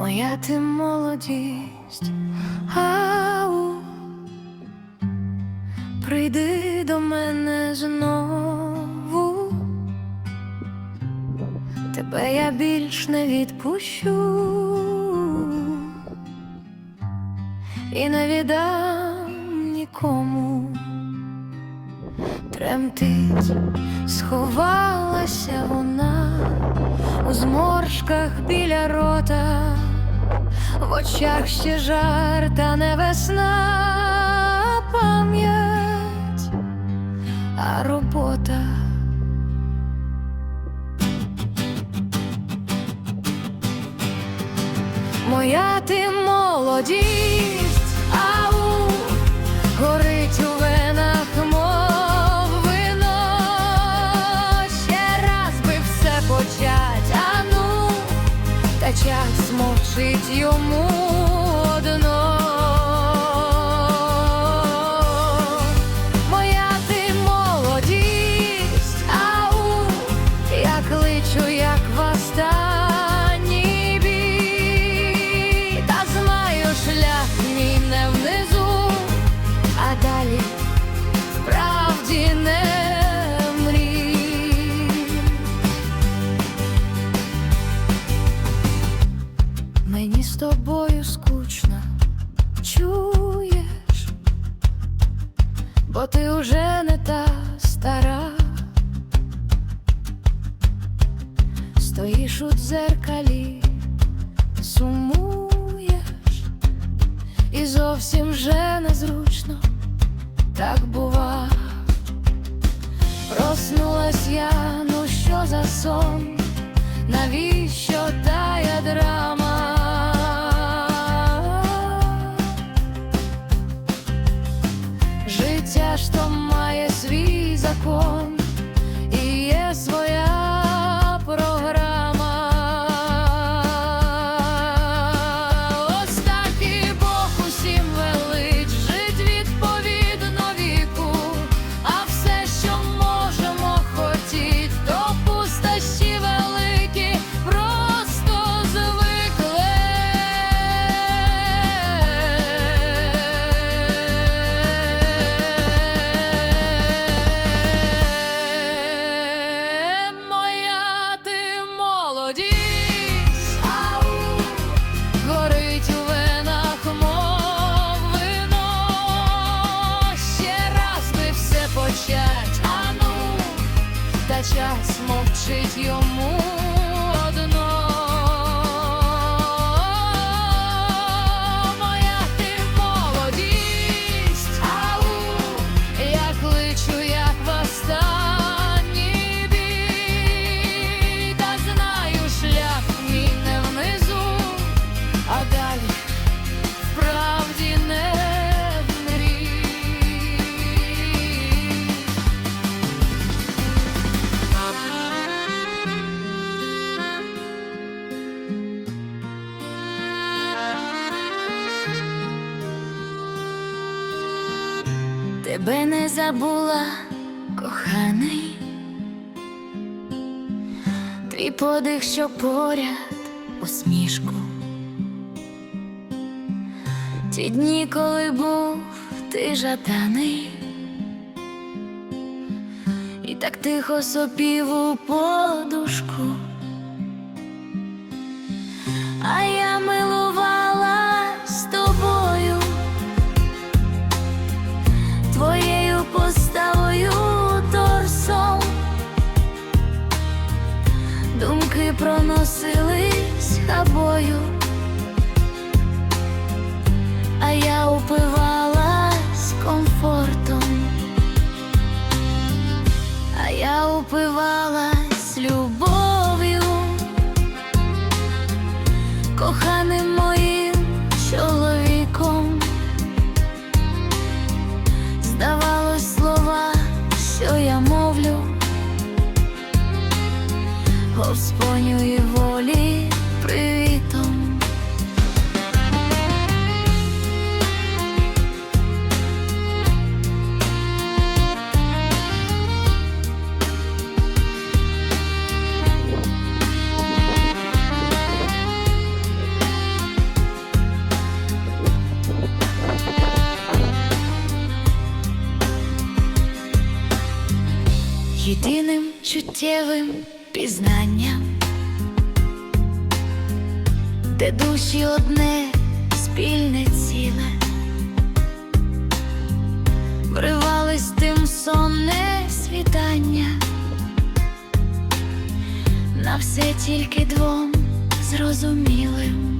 моя ти молодість, ау, прийди до мене знову, тебе я більш не відпущу. І не віддам нікому. Тремтить, сховалася вона у зморшках біля рота, в очах ще жар, та не пам'ять, а робота. Моя ти молодість, час мовчить йому тобою скучно, чуєш, бо ти уже не та стара. Стоїш у дзеркалі, сумуєш, і зовсім вже незручно так бува. Проснулась я, ну що за сон, навіщо тая драма? Закон Тебе не забула, коханий, твій подих, що поряд усмішку. Ті дні, коли був ти жаданий, і так тихо сопів у подушку, проносились хабою, а я упивалась комфортом, а я упивалась любов'ю, коханим моїм чоловіком. Здавалось слова, що я мовлю, Господньої волі чуттєвим пізнанням, де душі одне спільне ціле, вривались тим сонне світання, на все тільки двом зрозумілим.